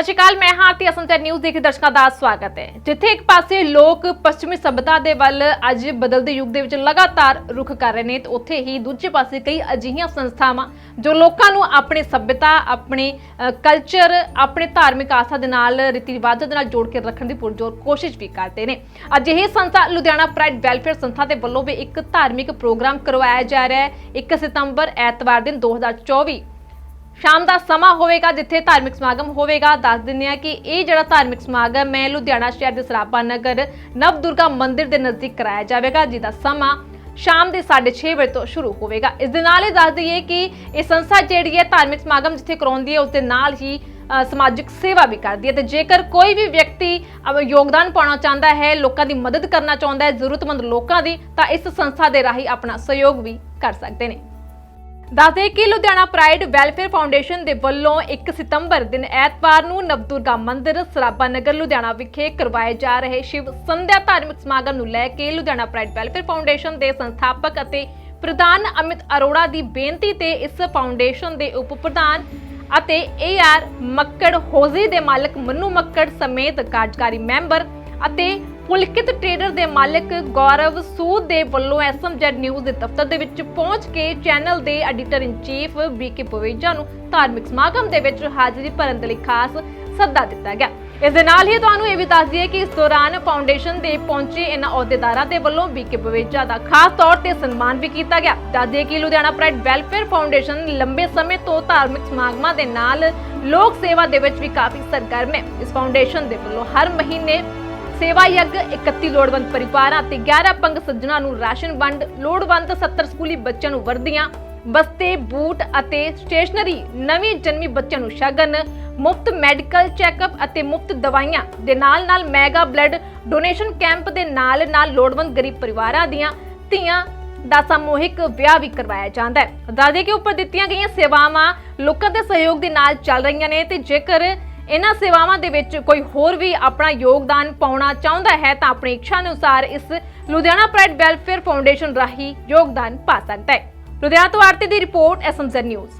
ਸਤਿ ਸ਼੍ਰੀ ਅਕਾਲ, ਮੈਂ ਹਾਂ ਆਰਤੀ ਅਸੰਤਰ ਨਿਊਜ਼ ਦੇਖ ਦਰਸ਼ਕਾਂ ਦਾ ਸਵਾਗਤ ਹੈ। ਜਿੱਥੇ ਇੱਕ ਪਾਸੇ ਲੋਕ ਪੱਛਮੀ ਸਭਿਅਤਾ ਦੇ ਵੱਲ ਅੱਜ ਬਦਲਦੇ ਯੁੱਗ ਦੇ ਵਿੱਚ ਲਗਾਤਾਰ ਰੁਖ ਕਰ ਰਹੇ ਨੇ, ਤੇ ਉੱਥੇ ਹੀ ਦੂਜੇ ਪਾਸੇ ਕਈ ਅਜਿਹੀਆਂ ਸੰਸਥਾਵਾਂ ਜੋ ਲੋਕਾਂ ਨੂੰ ਆਪਣੀ ਸਭਿਅਤਾ, ਆਪਣੇ ਕਲਚਰ ਆਪਣੇ ਧਾਰਮਿਕ ਆਸਥਾ ਦੇ ਨਾਲ, ਰੀਤੀ ਰਿਵਾਜਾਂ ਦੇ ਨਾਲ ਜੋੜ ਕੇ ਰੱਖਣ ਦੀ ਪੁਰਜੋਰ ਕੋਸ਼ਿਸ਼ ਵੀ ਕਰਦੇ ਨੇ। ਅਜਿਹੀ ਸੰਸਥਾ ਲੁਧਿਆਣਾ ਪ੍ਰਾਈਡ ਵੈਲਫੇਅਰ ਸੰਸਥਾ ਦੇ ਵੱਲੋਂ ਵੀ ਇੱਕ ਧਾਰਮਿਕ ਪ੍ਰੋਗਰਾਮ ਕਰਵਾਇਆ ਜਾ ਰਿਹਾ ਹੈ। 1 ਸਤੰਬਰ ਐਤਵਾਰ ਦਿਨ 2024 ਸ਼ਾਮ ਦਾ ਸਮਾਂ ਹੋਵੇਗਾ ਜਿੱਥੇ ਧਾਰਮਿਕ ਸਮਾਗਮ ਹੋਵੇਗਾ। ਦੱਸ ਦਿੰਦੇ ਆ ਕਿ ਇਹ ਜਿਹੜਾ ਧਾਰਮਿਕ ਸਮਾਗਮ ਹੈ ਲੁਧਿਆਣਾ ਸ਼ਹਿਰ ਦੇ ਸਰਾਭਾ ਨਗਰ ਨਵ ਦੁਰਗਾ ਮੰਦਿਰ ਦੇ ਨਜ਼ਦੀਕ ਕਰਾਇਆ ਜਾਵੇਗਾ, ਜਿਹਦਾ ਸਮਾਂ ਸ਼ਾਮ ਦੇ 6:30 ਵਜੇ ਤੋਂ ਸ਼ੁਰੂ ਹੋਵੇਗਾ। ਇਸ ਦੇ ਨਾਲ ਹੀ ਦੱਸ ਦਈਏ ਕਿ ਇਹ ਸੰਸਥਾ ਜਿਹੜੀ ਹੈ ਧਾਰਮਿਕ ਸਮਾਗਮ ਜਿੱਥੇ ਕਰਾਉਂਦੀ ਹੈ, ਉਸ ਦੇ ਨਾਲ ਹੀ ਸਮਾਜਿਕ ਸੇਵਾ ਵੀ ਕਰਦੀ ਹੈ। ਤੇ ਜੇਕਰ ਕੋਈ ਵੀ ਵਿਅਕਤੀ ਯੋਗਦਾਨ ਪਾਉਣਾ ਚਾਹੁੰਦਾ ਹੈ, ਲੋਕਾਂ ਦੀ ਮਦਦ ਕਰਨਾ ਚਾਹੁੰਦਾ ਹੈ, ਜ਼ਰੂਰਤਮੰਦ ਲੋਕਾਂ ਦੀ, ਤਾਂ ਇਸ ਸੰਸਥਾ ਦੇ ਰਾਹੀਂ ਆਪਣਾ ਸਹਿਯੋਗ ਵੀ ਕਰ ਸਕਦੇ ਨੇ। ਦੱਸਦੇ ਕਿ ਲੁਧਿਆਣਾ ਪ੍ਰਾਈਡ ਵੈਲਫੇਅਰ ਫਾਊਂਡੇਸ਼ਨ ਦੇ ਵੱਲੋਂ 1 ਸਤੰਬਰ ਦਿਨ ਐਤਵਾਰ ਨੂੰ ਨਵਦੁਰਗਾ ਮੰਦਿਰ ਸਰਾਭਾ ਨਗਰ ਲੁਧਿਆਣਾ ਵਿਖੇ ਕਰਵਾਏ ਜਾ ਰਹੇ ਸ਼ਿਵ ਸੰਧਿਆ ਧਾਰਮਿਕ ਸਮਾਗਮ ਨੂੰ ਲੈ ਕੇ ਲੁਧਿਆਣਾ ਪ੍ਰਾਈਡ ਵੈਲਫੇਅਰ ਫਾਊਂਡੇਸ਼ਨ ਦੇ ਸੰਸਥਾਪਕ ਅਤੇ ਪ੍ਰਧਾਨ ਅਮਿਤ ਅਰੋੜਾ ਦੀ ਬੇਨਤੀ ਤੇ ਇਸ ਫਾਊਂਡੇਸ਼ਨ ਦੇ ਉਪ ਪ੍ਰਧਾਨ ਅਤੇ ਏਆਰ ਮੱਕੜ ਹੋਜ਼ੀ ਦੇ ਮਾਲਕ ਮਨੂ ਮੱਕੜ ਸਮੇਤ ਕਾਰਜਕਾਰੀ ਮੈਂਬਰ ਅਤੇ ਪੁਲਕਿਤ ਟ੍ਰੇਡਰ ਦੇ ਮਾਲਕ ਗੌਰਵ ਸੂਦ ਦੇ ਵੱਲੋਂ ਐਸਐਮਜੈਡ ਨਿਊਜ਼ ਦੇ ਦਫ਼ਤਰ ਦੇ ਵਿੱਚ ਪਹੁੰਚ ਕੇ ਚੈਨਲ ਦੇ editor in chief BK Paveja ਨੂੰ ਧਾਰਮਿਕ ਸਮਾਗਮ ਦੇ ਵਿੱਚ ਹਾਜ਼ਰੀ ਭਰਨ ਦੇ ਲਈ ਖਾਸ ਸੱਦਾ ਦਿੱਤਾ ਗਿਆ। ਇਸ ਦੇ ਨਾਲ ਹੀ ਤੁਹਾਨੂੰ ਇਹ ਵੀ ਦੱਸ ਦਈਏ ਕਿ ਇਸ ਦੌਰਾਨ ਫਾਊਂਡੇਸ਼ਨ ਦੇ ਪਹੁੰਚੇ ਇਹਨਾਂ ਅਹੁਦੇਦਾਰਾਂ ਦੇ ਵੱਲੋਂ ਬੀਕੇ ਪਵੇਜਾ ਦਾ ਖਾਸ ਤੌਰ ਤੇ ਸਨਮਾਨ ਵੀ ਕੀਤਾ ਗਿਆ। ਦੱਸਦੇ ਕਿ ਲੁਧਿਆਣਾ ਪ੍ਰਾਈਡ ਵੈਲਫੇਅਰ ਫਾਊਂਡੇਸ਼ਨ ਲੰਬੇ ਸਮੇਂ ਤੋਂ ਧਾਰਮਿਕ ਸਮਾਗਮਾਂ ਦੇ ਨਾਲ ਲੋਕ ਸੇਵਾ ਦੇ ਵਿੱਚ ਵੀ ਕਾਫੀ ਸਰਗਰਮ ਹੈ ਇਸ ਫਾਊਂਡੇਸ਼ਨ ਦੇ ਵੱਲੋਂ ਹਰ ਮਹੀਨੇ ਸੇਵਾ ਯੱਗ 31 ਲੋੜਵੰਦ ਪਰਿਵਾਰਾਂ ਤੇ 11 ਪੰਗ ਸੱਜਣਾ ਨੂੰ ਰਾਸ਼ਨ ਵੰਡ, ਲੋੜਵੰਦ 70 ਸਕੂਲੀ ਬੱਚਿਆਂ ਨੂੰ ਵਰਦੀਆਂ, ਬਸਤੇ, ਬੂਟ ਅਤੇ ਸਟੇਸ਼ਨਰੀ, ਨਵੀਂ ਜਨਮੀ ਬੱਚਿਆਂ ਨੂੰ ਸ਼ਗਨ, ਮੁਫਤ ਮੈਡੀਕਲ ਚੈੱਕਅਪ ਅਤੇ ਮੁਫਤ ਦਵਾਈਆਂ ਦੇ ਨਾਲ-ਨਾਲ ਮੈਗਾ ਬਲੱਡ ਡੋਨੇਸ਼ਨ ਕੈਂਪ ਦੇ ਨਾਲ-ਨਾਲ ਲੋੜਵੰਦ ਗਰੀਬ ਪਰਿਵਾਰਾਂ ਦੀਆਂ ਧੀਆਂ ਦਾ ਸਮੂਹਿਕ ਵਿਆਹ ਵੀ ਕਰਵਾਇਆ ਜਾਂਦਾ ਹੈ। ਦਾਦੇ ਕੇ ਉੱਪਰ ਦਿੱਤੀਆਂ ਗਈਆਂ ਸੇਵਾਵਾਂ ਲੋਕਾਂ ਦੇ ਸਹਿਯੋਗ ਦੇ ਨਾਲ ਚੱਲ ਰਹੀਆਂ ਨੇ ਤੇ ਜੇਕਰ ਇਹਨਾਂ ਸੇਵਾਵਾਂ ਦੇ ਵਿੱਚ ਕੋਈ ਹੋਰ ਵੀ ਆਪਣਾ ਯੋਗਦਾਨ ਪਾਉਣਾ ਚਾਹੁੰਦਾ ਹੈ ਤਾਂ ਆਪਣੀ ਇੱਛਾ ਅਨੁਸਾਰ ਇਸ ਲੁਧਿਆਣਾ ਪ੍ਰਾਈਡ ਵੈਲਫੇਅਰ ਫਾਊਂਡੇਸ਼ਨ ਰਾਹੀਂ ਯੋਗਦਾਨ ਪਾ ਸਕਦਾ ਹੈ। ਲੁਧਿਆਣਾ ਤੋਂ ਆਰਤੀ ਦੀ ਰਿਪੋਰਟ ਐਸਐਮਜ਼ੈਡ ਨਿਊਜ਼।